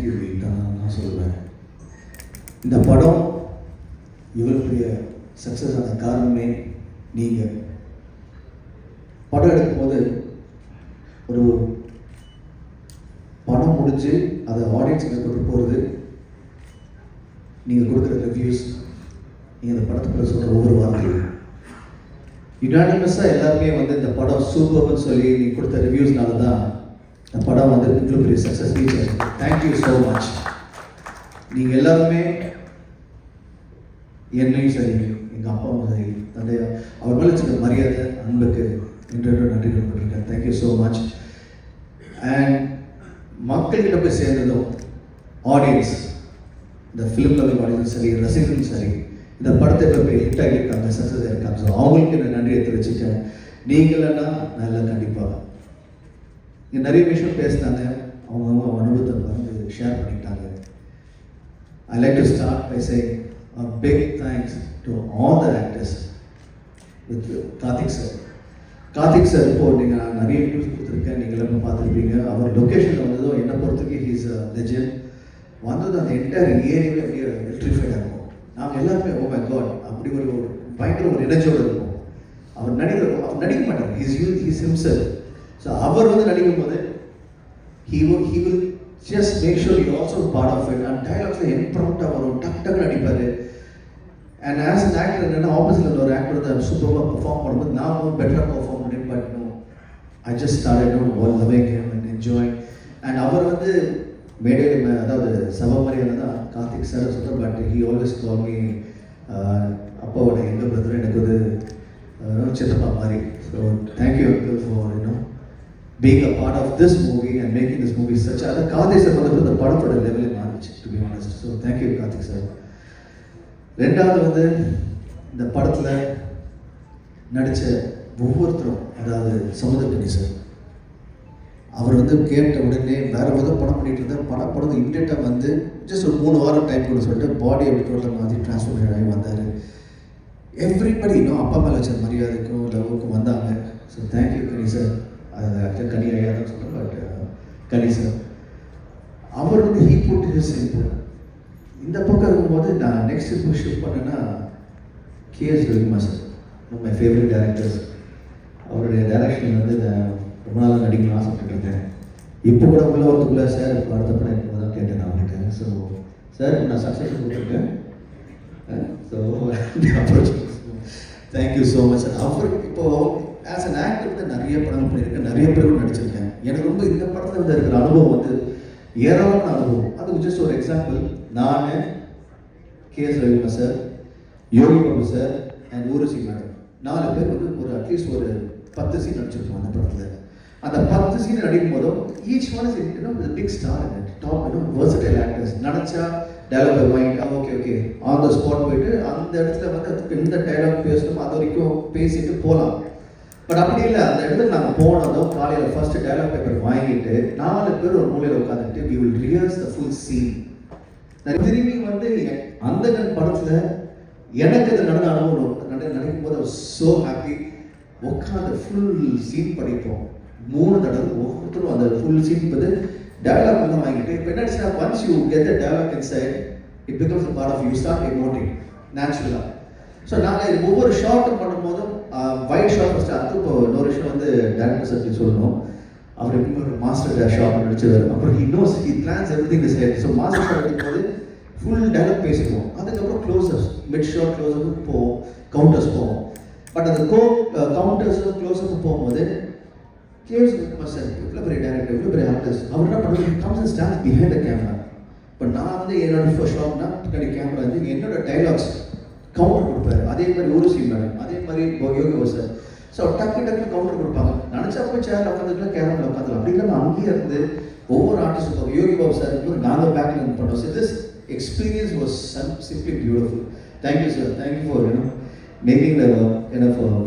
Thank you நான் சொல்லுவேன் இந்த படம் இவருடைய சக்ஸஸ் ஆன காரணமே நீங்கள் படம் எடுக்கும்போது ஒரு படம் முடிஞ்சு அதை ஆடியன்ஸுக்கு கொண்டு போகிறது நீங்கள் கொடுக்குற ரிவ்யூஸ் நீங்கள் அந்த படத்துக்குள்ள சொல்கிற ஒவ்வொரு வார்த்தையும். யுனானிமஸாக எல்லாருமே வந்து இந்த படம் சூப்பர்னு சொல்லி நீங்கள் கொடுத்த ரிவ்யூஸ்னால தான் இந்த படம் வந்து இவ்வளோ பெரிய success reach thank you so much நீங்கள் எல்லாருமே என்னையும் சரி எங்கள் அப்பாவும் சரி தந்தையா அவர் மேலே வச்சுக்க மரியாதை அன்புக்கு இன்றைய நன்றி கொடுத்துருக்கேன் தேங்க்யூ ஸோ மச் அண்ட் மக்கள்கிட்ட போய் சேர்ந்ததும் ஆடியன்ஸ் இந்த ஃபிலிம் லெவல் ஆடியன்ஸ் சரி ரசிகர்களும் சரி இந்த படத்தை போய் ஹிட் ஆகியிருக்காங்க சக்ஸஸ் ஆகிருக்காங்க ஸோ அவங்களுக்கு நான் நன்றியை தெரிவிச்சுட்டேன் நீங்களன்னா நல்லா கண்டிப்பாக நிறைய விஷயம் பேசினாங்க. அவங்க அவங்க அனுபவத்தை வந்து ஷேர் பண்ணிட்டாங்க. I like to start by say big thanks to all the actors with Karthik sir Karthik sir இப்போ நீங்கள் நான் நிறைய நியூஸ் கொடுத்துருக்கேன். நீங்கள் எல்லாமே பார்த்துருப்பீங்க. அவர் லொக்கேஷனில் வந்ததும் என்னை பொறுத்தவரைக்கும் ஹீஸ் லெஜெண்ட் வந்தது அந்த என்டையர் ஏரியாவே அப்படியே எலக்ட்ரிஃபைடாக இருக்கும். நாங்கள் எல்லாருமே ஓ மை காட் அப்படி ஒரு பயங்கர ஒரு இணைச்சோடு இருக்கும் அவர் நடிகர் அவர் நடிக்க மாட்டார். He's you he's himself so அவர் வந்து நடிக்கும் போது he will he will just make sure you also part of it and டைலாக்ஸில் எம்ப்ரம்ட்டாக வரும். டக் டக்கு நடிப்பார். அண்ட் ஆஸ் அன் ஆக்டர் என்னென்னா ஆப்போசிட்டில் ஒரு ஆக்டர் தான் சூப்பராக பர்ஃபார்ம் பண்ணும்போது நான் பெட்டராக பர்ஃபார்ம் பண்ணேன். But no I just start no one away game and enjoy and அவர் வந்து மேடையில் மே- அதாவது சபமரியாதை தான் கார்த்திக் சார் சொல்கிறார் but he always call me அப்பாவோட எங்கள் பிரதர் எனக்கு ஒரு uh, சித்தப்பா மாதிரி. So thank you uncle for இன்னும் being a part of this movie and making this movie such அதை கார்த்திக் சார் வந்து இந்த படத்தோட லெவலே மாறிச்சு to be honest so thank you Karthik sir ரெண்டாவது வந்து இந்த படத்தில் நடித்த ஒவ்வொருத்தரும் அதாவது சமுதிரக்கணி சார் அவர் வந்து கேட்ட உடனே வேறு விதம் படம் பண்ணிட்டு இருந்தார். படம் படம் இம்மிடியட்டாக வந்து ஜஸ்ட் ஒரு மூணு வாரம் டைம் கொடுக்க சொல்லிட்டு பாடி அப்படி டோட்டல் மாதிரி டிரான்ஸ்ஃபர் ஆகி வந்தார். எவ்ரிபடி இன்னும் அப்பா மேலே வச்ச மரியாதைக்கும் லவ்வுக்கும் வந்தாங்க. So thank you Kani sir அது ஆக்டர் கனி ஐயா தான் சொல்கிறேன் பட் கனி சார். அவர் வந்து ஹீ போட்டு ஹிஸ் இன்புட் இந்த பக்கம் இருக்கும்போது நான் நெக்ஸ்ட் இப்போ ஷிஃப்ட் பண்ணேன்னா கேஎஸ் ரவிமா சார் மை ஃபேவரட் டேரக்டர்ஸ் அவருடைய டைரக்ஷன் வந்து நான் ரொம்ப நாளாக நடிக்கணும்னு ஆசைப்பட்டுருக்கேன் இப்போ கூட உள்ள வரதுக்குள்ள சார் இப்போ அடுத்த படம் இப்போ தான் கேட்டேன் நான் அவர்கிட்ட ஸோ சார் நான் சக்ஸஸ் கொடுத்துருக்கேன் so thank you so much sir அவர் இப்போது ஆஸ் அன் ஆக்டர் வந்து நிறைய படம் பண்ணியிருக்கேன் நிறைய பேர் நடிச்சிருக்கேன். எனக்கு ரொம்ப இந்த படத்தில் வந்து இருக்கிற அனுபவம் வந்து ஏராளமான அனுபவம். அதுக்கு ஜஸ்ட் ஒரு எக்ஸாம்பிள் நான் K S Ravikumar sir Yogi Babu sir and Urvashi madam. நாலு பேர் வந்து ஒரு அட்லீஸ்ட் ஒரு பத்து சீன் நடிச்சிருக்கோம் அந்த படத்தில். அந்த பத்து சீன் நடிக்கும் போதும் ஈச் ஒன் இஸ் இன்னும் பிக் ஸ்டார் டாப் இன்னும் versatile ஆக்டர்ஸ் நினச்சா dialogue mind okay okay on the spot போயிட்டு அந்த இடத்துல வந்து அதுக்கு எந்த டைலாக் பேசணும் அது வரைக்கும் பேசிட்டு போகலாம். பட் அப்படி இல்லை அந்த இடத்துல நாங்கள் போனதும் காலையில் ஃபர்ஸ்ட் டயலாக் பேப்பர் வாங்கிட்டு நாலு பேர் ஒரு மூலையில் உட்காந்துட்டு we will rehearse the full scene நான் திரும்பி வந்து அந்த படத்தில் எனக்கு இது நடந்த அனுபவம் நட- நடக்கும் போது ஸோ ஹாப்பி உட்காந்து ஃபுல் சீன் படிப்போம். மூணு தடவை ஒவ்வொருத்தரும் அந்த ஃபுல் சீன் வந்து டயலாக் வந்து வாங்கிட்டு இப்போ என்ன once you get the dialogue inside it becomes part of you start emoting நேச்சுரலாக ஸோ நாங்கள் ஒவ்வொரு ஷார்ட்டும் பண்ணும்போதும் ஒயிட் ஷார்ட் ஃபஸ்ட்டு அடுத்து இப்போ இன்னொரு விஷயம் வந்து டேரக்டர் சப்ஜி சொல்லணும். அவர் எப்பவுமே ஒரு மாஸ்டர் ஷாப் நடிச்சவர் அப்புறம் he knows he plans everything decide so master shot அடிக்கும்போது ஃபுல் டயலாக் பேசிடுவோம் அதுக்கப்புறம் க்ளோசர்ஸ் மிட் ஷார்ட் க்ளோஸப் போவோம். கவுண்டர்ஸ் போவோம். பட் அந்த கோ கவுண்டர்ஸ் க்ளோஸப் போகும்போது கேஸ் பர்சன் இவ்வளோ பெரிய டேரக்டர் இவ்வளோ பெரிய ஆர்டிஸ்ட் அவர் என்ன பண்ணுறது comes and stands behind the camera இப்போ நான் வந்து என்னோட ஃபர்ஸ்ட் ஷாப்னா பின்னாடி கேமரா வந்து என்னோட டைலாக்ஸ் கவுண்டர் கொடுப்பாரு. அதே மாதிரி ஊருசி மேடம் அதே மாதிரி யோகி சார் ஸோ டக்கு டக்கு கவுண்டர் கொடுப்பாங்க. நினச்சா போய் சேரில் உட்காந்துக்கலாம் கேமரா உட்காந்துக்கலாம் அப்படி இல்லாமல் அங்கேயே இருந்து ஒவ்வொரு ஆர்டிஸ்டும் யோகி பாபு சார் வந்து நாங்கள் பேக்கில் இருந்து பண்ணோம் so this experience was simply beautiful thank you sir thank you for you know making the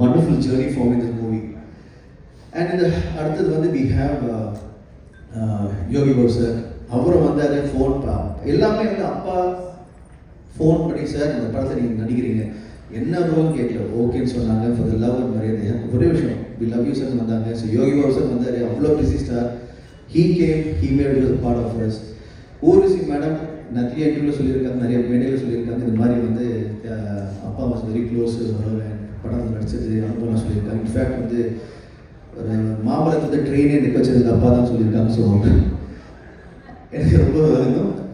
wonderful journey for me this movie and இந்த அடுத்தது வந்து we have uh, uh, Yogi Babu sir அவரும் வந்தார் ஃபோன் எல்லாமே வந்து அப்பா phone பண்ணி sir இந்த படத்தை நீங்கள் நடிக்கிறீங்க. என்ன ரோல் கேட்கல? ஓகேன்னு சொன்னாங்க. ஃபார் த லவ் மரியாதை ஒரே விஷயம். வி லவ் யூ சார் வந்தாங்க. ஸோ யோகி பாபு சார் வந்தார். அவ்வளோ busy star he came he made is part of us Urvashi madam நிறைய இன்டர்வியூவில் சொல்லியிருக்காங்க. நிறைய மேடையில் சொல்லியிருக்காங்க. இந்த மாதிரி வந்து அப்பா வாஸ் வெரி க்ளோஸ் படம் நடிச்சது அனுபவம் சொல்லியிருக்காங்க. இன்ஃபேக்ட் வந்து ஒரு மாம்பழத்தை ட்ரெயினே நிற்க வச்சதுக்கு அப்பா தான் சொல்லியிருக்காங்க. ஸோ எனக்கு ரொம்ப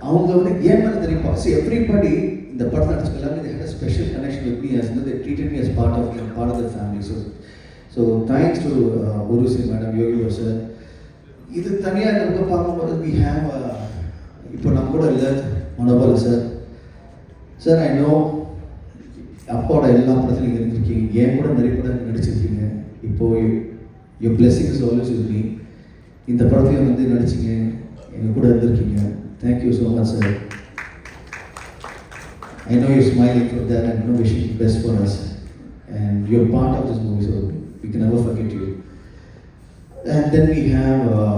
அவங்க வந்து கேம் மேலே தெரியுமா? ஸோ எவ்ரிபடி இந்த படத்தில் நடிச்சது uh, இது had special connection with me as வந்து treated me as part of part part of the family so thanks to Urvashi madam Yogi sir இது தனியாக இந்த பார்க்கும்போது வி ஹேவ் இப்போ நம்ம கூட இல்லை Manobala sir sir I know அப்பாவோட எல்லா படத்துலையும் இருந்திருக்கீங்க. ஏன் கூட நிறைய படம் நடிச்சிருக்கீங்க? இப்போ your blessing is always with me இந்த படத்தையும் வந்து நடிச்சிங்க thank you so much sir I know you're smiling for that and you know wishing the best for us. And you're part of this movie, so we can never forget you. And then we have uh,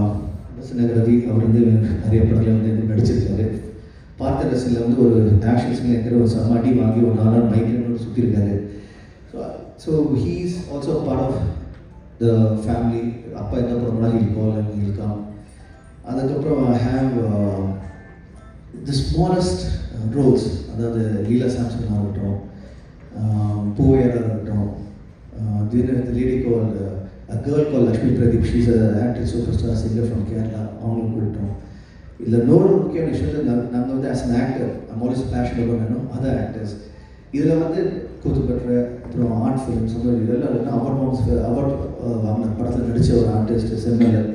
ரசனகர் ரவி அவர் வந்து நிறைய படத்தில் வந்து நடிச்சிருக்காரு. பார்த்த Russell வந்து ஒரு ஆக்ஷன் சீன் இருக்கிற ஒரு சமாட்டி வாங்கி ஒரு நாலு நாள் migraine சுற்றிருக்காரு so so he's also part of the family அப்பா என்ன பண்ணுறோம்னா இருக்கான் இருக்கான் அதுக்கப்புறம் I have the smallest roles அதாவது லீலா சாம்சன் ஆகட்டும் பூவையராக இருக்கட்டும் lady call girl call Lakshmi Pradeep she's actor super star singer from Kerala அவங்களுக்கு கூப்பிட்டோம். இதில் இன்னொரு முக்கியமான விஷயம் நாங்கள் வந்து ஆஸ் அன் ஆக்டர் மோலிஸ் பேஷன் பண்ணணும் அதர் ஆக்டர்ஸ் இதில் வந்து கூத்துப்பற்ற அப்புறம் ஆர்ட் ஃபிலிம்ஸ் அந்த இதெல்லாம் இல்லைன்னா அவார்ட் அவார்ட் வாங்கின படத்தில் நடித்த ஒரு ஆர்டிஸ்ட் செம்மலர்.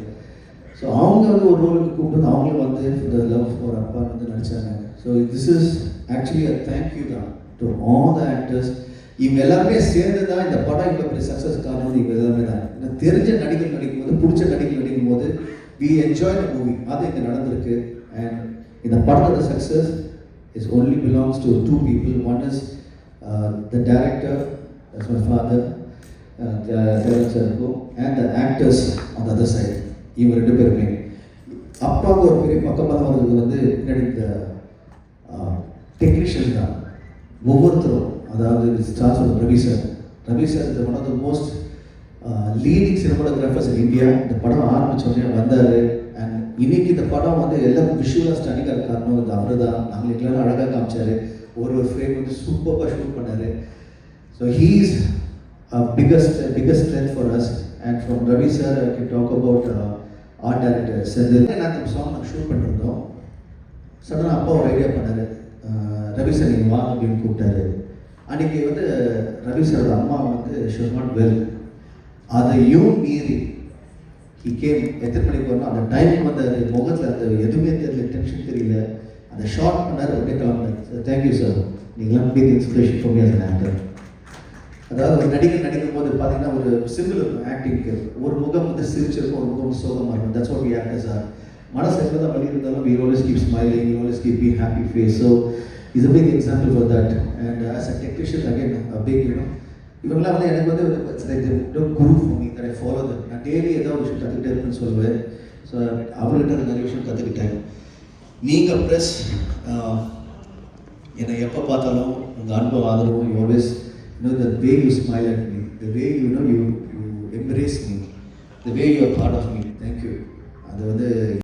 ஸோ அவங்க வந்து ஒரு ரோலுக்கு கூப்பிட்டு அவங்களும் வந்து த லவ் ஃபார் அப்பா வந்து நடித்தாங்க so this is actually a thank you தான் டு ஆல் த ஆக்டர்ஸ் இவங்க எல்லாருமே சேர்ந்து தான் இந்த படம் இவ்வளோ பெரிய சக்ஸஸ் காரணம் இவங்க எல்லாமே தான். எனக்கு தெரிஞ்ச நடிகர் நடிக்கும் போது பிடிச்ச நடிகர் நடிக்கும் போது வி என்ஜாய் த மூவி அது இங்கே நடந்திருக்கு. அண்ட் இந்த படத்தோட success is only belongs to two people one is the director my father Devan இருக்கும் and the actors on the other side இவங்க ரெண்டு பேருமே. அப்பாவுக்கு ஒரு பெரிய பக்கமாக வந்தது வந்து பின்னாடி இந்த டெக்னீஷியன் தான். ஒவ்வொருத்தரும் அதாவது stars of Ravi sir. Ravi sir இந்த one of the most leading cinematographers in India இந்த படம் ஆரம்பித்தோடனே வந்தார். அண்ட் இன்னைக்கு இந்த படம் வந்து எல்லாம் விஷுவலாக ஸ்டனிங்காக காரணம் இந்த அவர் தான். நாங்கள் எல்லாரும் அழகாக காமிச்சார். ஒரு ஒரு ஃப்ரேம் வந்து சூப்பராக ஷூட் பண்ணார். So he's biggest biggest strength for us and from Ravi sir I can talk about art director Senthil நாங்கள் சாங் நாங்கள் ஷூட் பண்ணியிருந்தோம். சடனாக அப்பா ஒரு ஐடியா பண்ணார். ரவி சார் நீங்கள் வாங்க அப்படின்னு கூப்பிட்டாரு. அன்றைக்கி வந்து ரவி சாரோட அம்மா வந்து ஷுட் நாட் வெல் அதையும் மீறி ஹி கேம் எத்தனை மணிக்கு வரணும்? அந்த டைமுக்கு வந்து அது முகத்தில் அந்த எதுவுமே தெரியல டென்ஷன் தெரியல. அந்த ஷார்ட் பண்ணார் அப்படியே கிளம்புனார். சார் தேங்க்யூ சார் நீங்களாம் big inspiration for me as அதாவது ஒரு நடிகர் நடிக்கும் போது பார்த்தீங்கன்னா ஒரு சிம்பிள் இருக்கும் ஆக்டிங்க்கு ஒரு முகம் வந்து சிரிச்சிருக்கும் ஒரு முகம் சோகமாக இருக்கும். That's what actor actors are மனசு எவ்வளோ தான் வழி இருந்தாலும் we always keep smiling we always keep be happy face so is a big example for that and as a technician again a big you know இவங்களாம் வந்து எனக்கு வந்து குரு for me that I follow that நான் daily ஏதாவது விஷயம் கற்றுக்கிட்டே இருக்குன்னு சொல்லுவேன். So அவர்கிட்ட நிறைய விஷயம் கற்றுக்கிட்டேன் நீங்கள் ப்ளஸ் uh, என்னை எப்போ பார்த்தாலும் உங்கள் அன்பு ஆதரவும் you You know, the way you smile at me, the way you know you, you embrace me, the way you are part of me.